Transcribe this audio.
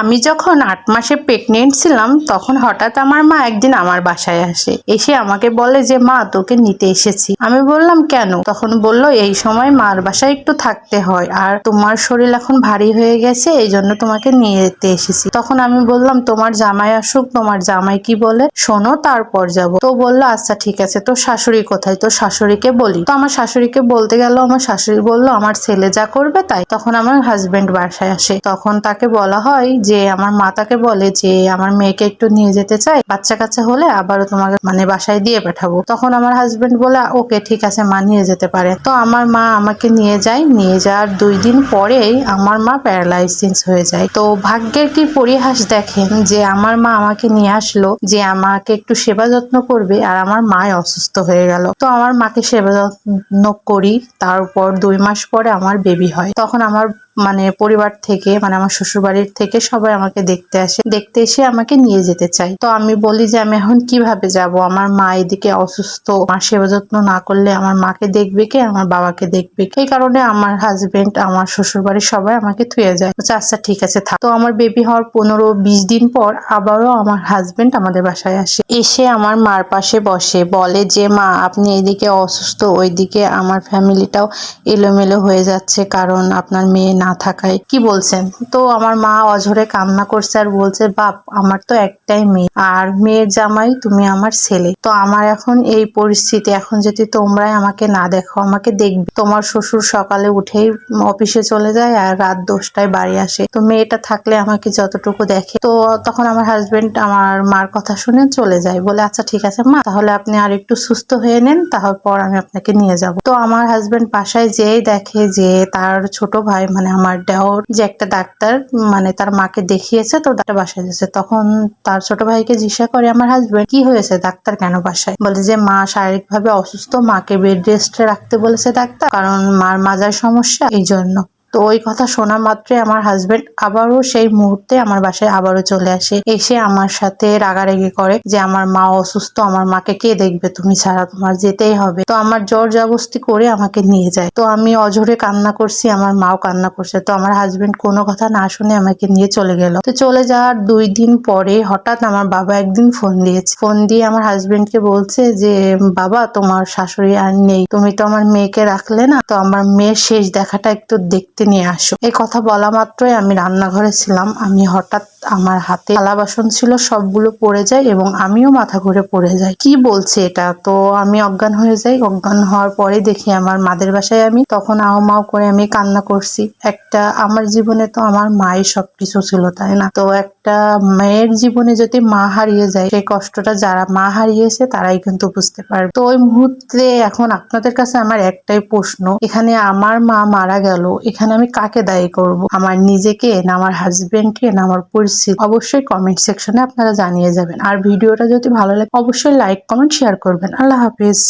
আমি যখন আট মাসে প্রেগনেন্ট ছিলাম, তখন হঠাৎ আমার মা একদিন আমার বাসায় আসে। এসে আমাকে বলে যে, মা, তোকে নিতে এসেছি। আমি বললাম, কেন? তখন বলল, এই সময় মার বাসায় একটু থাকতে হয়, আর তোমার শরীর এখন ভারী হয়ে গেছে, এই জন্য তোমাকে নিয়ে যেতে এসেছি। তখন আমি বললাম, তোমার জামাই আসুক, তোমার জামাই কি বলে? শোনো, তারপর যাব। তো বলল আচ্ছা ঠিক আছে, তোর শাশুড়ি কোথায়? তোর শাশুড়িকে বলি। তো আমার শাশুড়িকে বলতে গেল, আমার শাশুড়ি বলল, আমার ছেলে যা করবে, তাই। তখন আমার হাজবেন্ড বাসায় আসে। তখন তাকে বলা হয় যে আমার মা তাকে বলে যে, আমার মেয়েকে একটু নিয়ে যেতে চাই। বাচ্চা কাচ্চা হলে আবারও তোমাকে মানে বাসায় দিয়ে পাঠাবো। তখন আমার হাজবেন্ড বলে, ওকে, ঠিক আছে, মা নিয়ে যেতে পারে। তো আমার মা আমাকে নিয়ে যায়। নিয়ে যাওয়ার দুই দিন পরেই আমার মা প্যারালাইসিস হয়ে যায়। তো ভাগ্যের কি পরিহাস দেখেন যে, আমার মা আমাকে নিয়ে আসলো যে, আমাকে একটু সেবা যত্ন করবে আর আমার মায় অসুস্থ হয়ে গেল। তো আমার মাকে সেবা যত্ন করি। তারপর দুই মাস পরে আমার বেবি হয়। তখন আমার মানে পরিবার থেকে মানে আমার শ্বশুর বাড়ির থেকে সবাই আমাকে দেখতে আসে। দেখতে এসে আমাকে নিয়ে যেতে চাই তো আমি বলি যে আমি এখন কীভাবে যাব? আমার মা এদিকে অসুস্থ। মা সেবা যত্ন না করলে আমার মাকে দেখবে কে? আমার বাবাকে দেখবে এই কারণে আমার হাজবেন্ড আমার শ্বশুর বাড়ির সবাই আমাকে থুয়ে যায়। বলছে, আচ্ছা ঠিক আছে থাক। তো আমার বেবি হওয়ার পনেরো বিশ দিন পর আবারও আমার হাজবেন্ড আমাদের বাসায় আসে। এসে আমার মার পাশে বসে। বলে যে মা আপনি এদিকে অসুস্থ। ওইদিকে আমার ফ্যামিলিটাও এলোমেলো হয়ে যাচ্ছে। কারণ আপনার মেয়ে না থাকায়। কি বলছেন? তো আমার মা অঝরে কান্না করছে আর বলছে, বাপ, আমার তো একটাই মেয়ে। আর মেয়ের জামাই তুমি আমার ছেলে। তো আমার এখন এই পরিস্থিতি। এখন যদি তোমরাই আমাকে না দেখো, আমাকে দেখবে। তোমার শ্বশুর সকালে উঠেই অফিসে চলে যায় আর রাত দশটায় বাড়ি আসে। তো মেয়েটা থাকলে আমাকে যতটুকু দেখে। তো তখন আমার হাজবেন্ড আমার মার কথা শুনে চলে যায়। বলে আচ্ছা ঠিক আছে, মা, তাহলে আপনি আর একটু সুস্থ হয়ে নেন। তারপর আমি আপনাকে নিয়ে যাব। তো আমার হাজবেন্ড বাসায় যেই দেখে যে তার ছোট ভাই মানে আমার দেওর যে একটা ডাক্তার মানে তার মাকে দেখিয়েছে, তো ডাক্তার বাসায় যাচ্ছে তখন তার ছোট ভাইকে জিজ্ঞাসা করে, আমার হাজবেন্ড কি হয়েছে? ডাক্তার কেন বাসায়? বলে যে, মা শারীরিক ভাবে অসুস্থ, মাকে বেড রেস্টে রাখতে বলেছে ডাক্তার, কারণ মার মাজার সমস্যা এই জন্য তো ওই কথা শোনা মাত্রই আমার হাজবেন্ড আবারও সেই মুহূর্তে আমার বাসায় আবারও চলে আসে। এসে আমার সাথে রাগারাগি করে যে আমার মা অসুস্থ, আমার মাকে কে দেখবে? তুমি ছাড়া তোমার যেতেই হবে। তো আমার জোর জবস্তি করে আমাকে নিয়ে যায়। তো আমি অঝরে কান্না করছি, আমার মাও কান্না করছে। তো আমার হাজবেন্ড কোনো কথা না শুনে আমাকে নিয়ে চলে গেল। তো চলে যাওয়ার দুই দিন পরে হঠাৎ আমার বাবা একদিন ফোন দিয়েছে। ফোন দিয়ে আমার হাজবেন্ডকে বলছে যে, বাবা, তোমার শাশুড়ি আর নেই। তুমি তো আমার মেয়েকে রাখলে না? তো আমার মেয়ের শেষ দেখাটা একটু দেখতে নিয়ে আসো। এই কথা বলা মাত্রই আমি রান্নাঘরে ছিলাম। আমি হঠাৎ আমার হাতে থালা বাসন ছিল, সবগুলো পড়ে যায় এবং আমিও মাথা ঘুরে পড়ে যাই। কি বলছে এটা? তো আমি অজ্ঞান হয়ে যাই। অজ্ঞান হওয়ার পরে দেখি আমার মাদের বাসায় আমি। তখন আও মাও করে আমি কান্না করছি। একটা আমার জীবনে তো আমার মাই সবকিছু ছিল, তাই না? তো একটা মেয়ের জীবনে যদি মা হারিয়ে যায়, সেই কষ্টটা যারা মা হারিয়েছে, তারাই কিন্তু বুঝতে পারবে। তো ওই মুহূর্তে এখন আপনাদের কাছে আমার একটাই প্রশ্ন। এখানে আমার মা মারা গেল, এখানে আমি কাকে দায়ী করব? আমার নিজেকে না আমার হাজবেন্ডকে না আমার পরিস্থিতি অবশ্যই কমেন্ট সেকশনে আপনারা জানিয়ে যাবেন। আর ভিডিওটা যদি ভালো লাগে, অবশ্যই লাইক কমেন্ট শেয়ার করবেন। আল্লাহ হাফিজ।